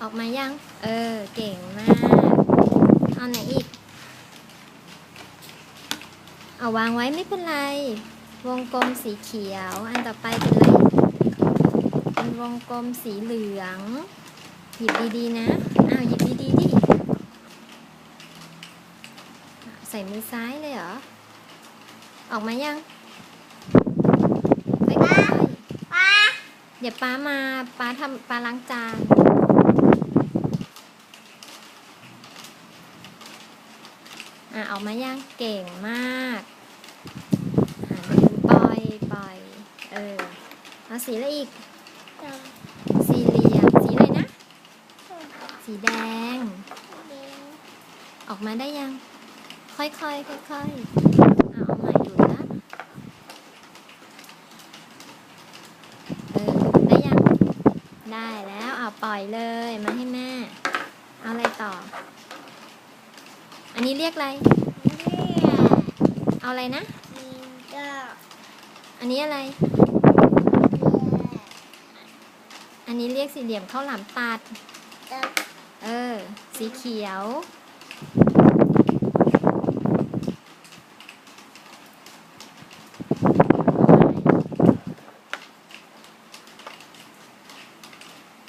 ออกมายัง เออ เก่งมาก เอาไหนอีก เอาวางไว้ไม่เป็นไร วงกลมสีเขียว อันต่อไปเป็นอะไร เป็นวงกลมสีเหลือง หยิบดีๆนะ อ้าว หยิบดีๆดิ ใส่มือซ้ายเลยเหรอ ออกมายังค่อยป้าๆเดี๋ยวป้ามาป้าทำป้าล้างจาน อะออกมายังเก่งมากอะปล่อยปล่อยเออเอาสีอะไรอีก สี่เหลี่ยมสีอะไรนะ สีแดง ออกมาได้ยัง ค่อยๆค่อยๆอะเอาใหม่ดูนะเออได้ยัง ได้แล้วเอาปล่อยเลยมาให้แม่ เอาอะไรต่ออั นี้เรียกอะไร เอาอะไรนะ อันนี้อะไร อันนี้เรียกสี่เหลี่ยมข้าวหลามตัด เออ สีเขียว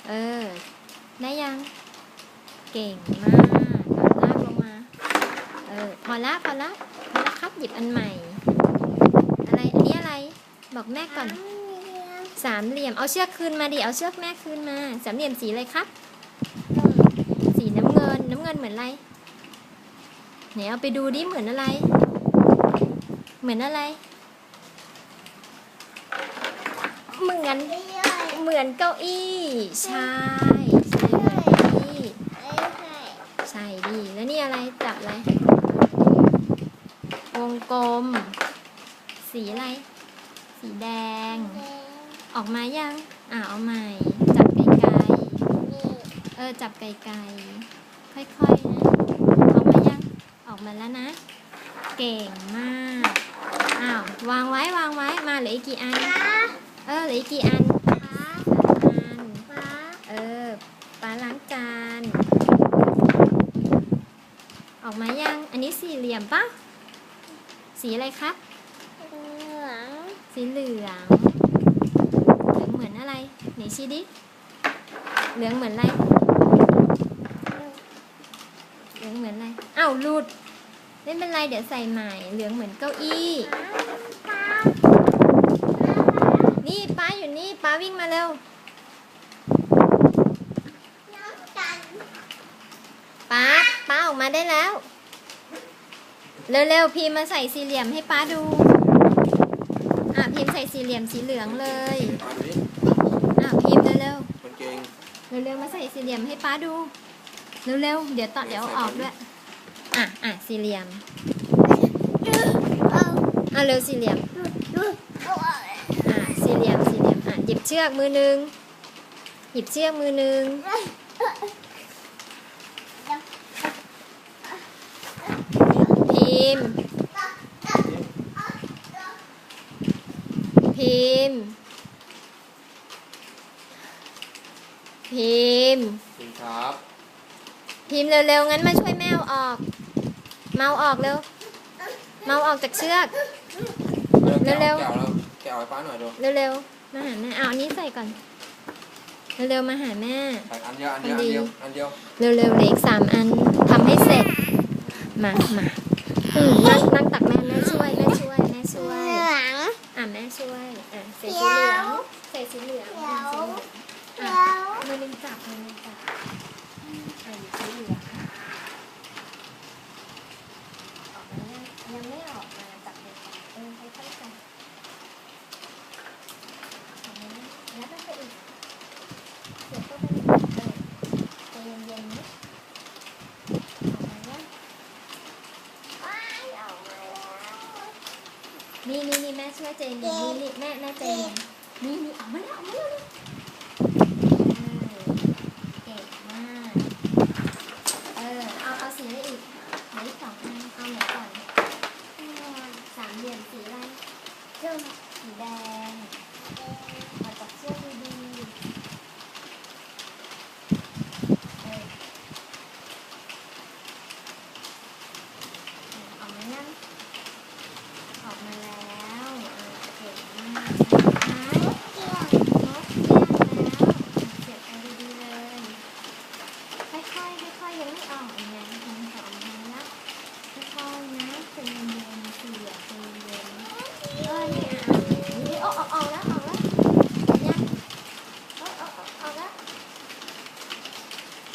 เออ ได้ยัง เก่งมากเอาลากลงมา เออ พอ ละพอละพอละครับหยิบอันใหม่ อะไรอันนี้อะไร บอกแม่ก่อน สามเหลี่ยม เอาเชือกคืนมาดิ เอาเชือกแม่คืนมา สามเหลี่ยมสีอะไรครับ สีน้ำเงิน น้ำเงินเหมือนอะไร ไหนเอาไปดูดิเหมือนอะไร เหมือนอะไร เหมือน เหมือนเก้าอี้ ใช่ใช่เหมือนเก้าอี้ ใช่ดิ แล้วนี่อะไรจับอะไร วงกลม สีอะไร สีแดง ออกมายัง อ่าเอาใหม่ จับไกลๆเออ จับไกลๆ ค่อยๆนะออกมายัง ออกมาแล้วนะ เก่งมาก อ้าว วางไว้วางไว้ มาเหลืออีกกี่อัน เออ เหลืออีกกี่อันสามอันเออปลาล้างจาน ออกมายัง อันนี้สี่เหลี่ยมปะ สีอะไรครับสีเหลือง เหลืองเหมือนอะไร ไหนชี้ดิ เหลืองเหมือนอะไร เหลืองเหมือนอะไร อ้าวหลุด ไม่เป็นไรเดี๋ยวใส่ใหม่ เหลืองเหมือนเก้าอี้ นี่ป้าอยู่นี่ป้าวิ่งมาเร็วป้าป้าออกมาได้แล้ว เร็วๆพีมมาใส่สี่เหลี่ยมให้ป้าดู อะพิมพ์ใส่สี่เหลี่ยมสีเหลืองเลยมาดูดิอะพิมพ์เร็วคนเก่งๆเร็วๆมาใส่สี่เหลี่ยมให้ป้าดู เร็วๆเดี๋ยวต่อเดี๋ยวเอาออกด้วย อะอะสี่เหลี่ยม อะเร็วสี่เหลี่ยม อะสี่เหลี่ยมสี่เหลี่ยม อะหยิบเชือกมือหนึ่งหยิบเชือกมือหนึ่ง พิมพ์พิมพ์พิมพ์จริงครับ พิมพ์เร็วๆ งั้นมาช่วยแม่เอาออก เมาออกเร็ว เมาออกจากเชือกแกะเร็วแกะแล้วแกะเอาไว้ป้าหน่อยดูเร็วๆ มาหาแม่เอาอันนี้ใส่ก่อน เร็วๆ มาหาแม่ ใส่อันเดียวอันเดียวอันเดียวอันเดียวเร็วๆเหลืออีกสามอันทำให้เสร็จ มามา อืมนั่งนั่งตักแม่แม่ช่วยแม่ช่วยแม่ช่วยอะแม่ช่วยอะใส่สีเหลืองใส่สีเหลืองใส่สีเหลืองอะมือหนึงจับมือหนึงจับอะหยิบสีเหลืองออกมาแล้วยังไม่ออกมาจับเลยค่ะเออค่อยๆจับออกมาแล้วแล้วไปอีกเสียบเข้าไปอีกเออใจเย็นๆนะออกมาแล้ว นี่นี่นี่แม่ช่วยใจเย็นนี่นี่แม่แม่ใจเย็นนี่นี่ออกมาแล้วออกมาแล้วเออเก่งมากเออเอาเอาสีอะไรอีกไหนอีกสองอันเอาไหนก่อนสามเหลี่ยมสีอะไรสีแดงเอาจับเชือกดี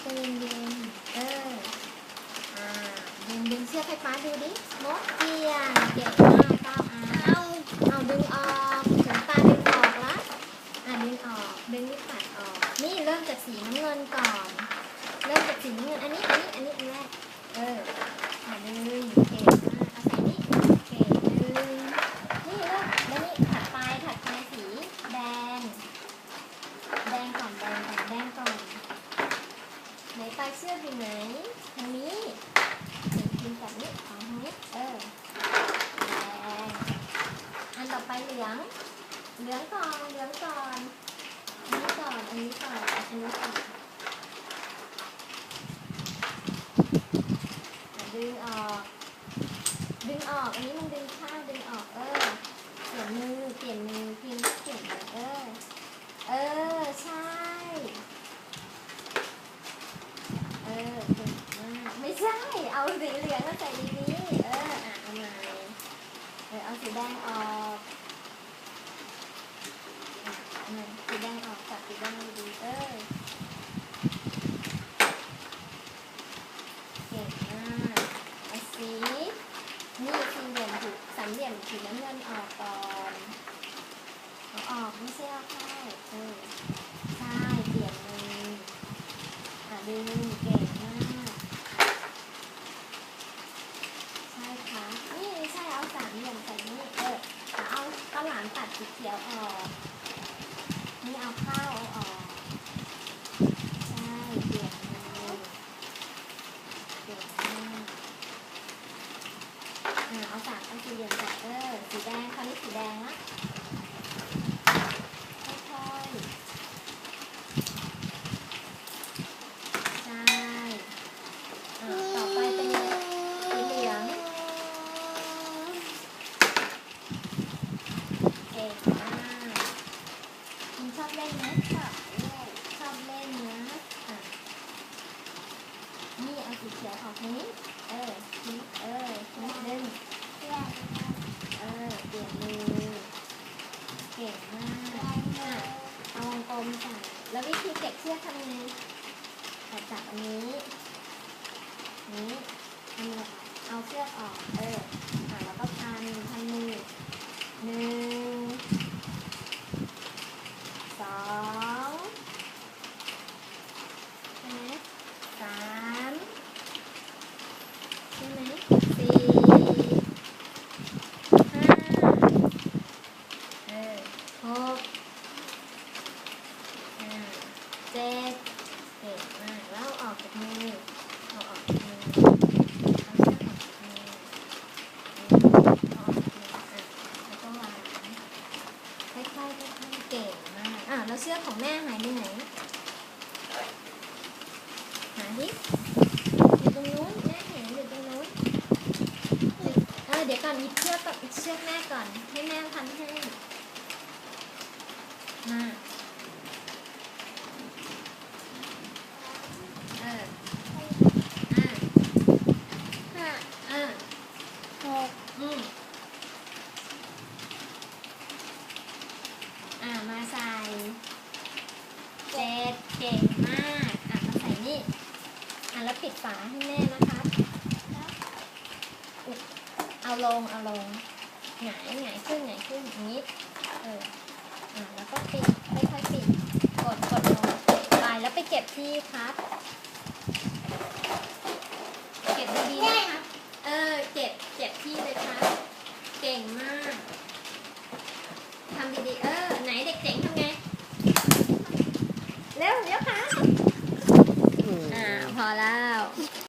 ใจเย็นเออ อ่าดึงดึงเชือไให้าดูดิโมดเจียงเก่งมากก้าเอาเอาดึงออกถึงตาดึงออกละอ่าดึงออก ดึงนิ้วปัดออก นี่เริ่มจากสีน้ำเงินก่อน เริ่มจากสีน้ำเงิน อันนี้ อันนี้ อันนี้ เหลือง เหลืองก่อน เหลืองก่อน อันนี้ก่อน อันนี้ก่อน อันนี้ก่อนดึงออก ดึงออก อันนี้มันดึงข้างดึงออก เออ เปลี่ยนมือ เปลี่ยนมือพิมพ์เปลี่ยนมือเออ เออ ใช่ เออเก่งมากไม่ใช่ เอาสีเหลืองมาใส่ดีนี้ เออ อะ เอาใหม่เออ เอาสีแดงออกอะเอาใหม่สีแดงออกจับสีแดงดีๆเออ เก่งมากเอาสีนี่สี่เหลี่ยมถูกสามเหลี่ยมสีน้ำเงินออกก่อนเอาออกไม่ใช่เอาเข้าเออ ใช่ เปลี่ยนมือ อะดึงเก่งมาก ใช่ค่ะนี่ไม่ใช่เอาสามเหลี่ยมใส่นี่เออแต่เอาข้าวหลามตัดสีเขียวออก นี่เอาข้าวเอาออก ใช่เปลี่ยนมือเก่งมาก อะเอาสามเอาสี่เหลี่ยมใส่เออสีแดงคราวนี้สีแดงนะค่อยๆใช่อะต่อไปเป็นสีเหลืองเก่งมากคุณชอบเล่นไหมชอบเล่นชอบเล่นนะอะนี่เอาสีเขียวออกนี้เออ เออนิดนึงเออเปลี่ยนมือเก่งมากอะเอาวงกลมใส่แล้ววิธีเก็บเชือกทำไงแต่จับอันนี้นี้ทำเลยเอาเชือกออก เอออะแล้วก็พันพันมือหนึ่งสองใช่ไหมสามใช่ไหมสี่ห้าเออหกอ่าเจ็ดเก่งมากแล้วเอาออกจากมือเอาออกจากมือเอาเชือกออกจากมือเอาออกจากมืออะแล้วก็วาง ค่อยๆค่อยๆเก่งมาก อะแล้วเสื้อของแม่หายไปไหน หาดิอยู่ตรงนู้นแม่เห็นอยู่ตรงนู้นเออเดี๋ยวก่อนหยิบเชือกก่อนเชือ ก่อน ให้แม่พันให้ มา เอออะห้าอะหกอืมอ่ามาใส่เจ็ดเก่งมาก อะมาใส่นี่ อะแล้วปิดฝาให้แม่นะครับอุ๊ยเอาลง เอาลง หงายหงายขึ้นหงายขึ้นอย่างนี้เอออะแล้วก็ปิดค่อยๆปิดกดกดลงไปแล้วไปเก็บที่ครับ เก็บดีๆนะครับเออเก็บเก็บที่เลยครับเก่งมากทำดีๆเออไหนเด็กเจ๋งทำไงเร็วเร็วค่ะอ่าพอแล้ว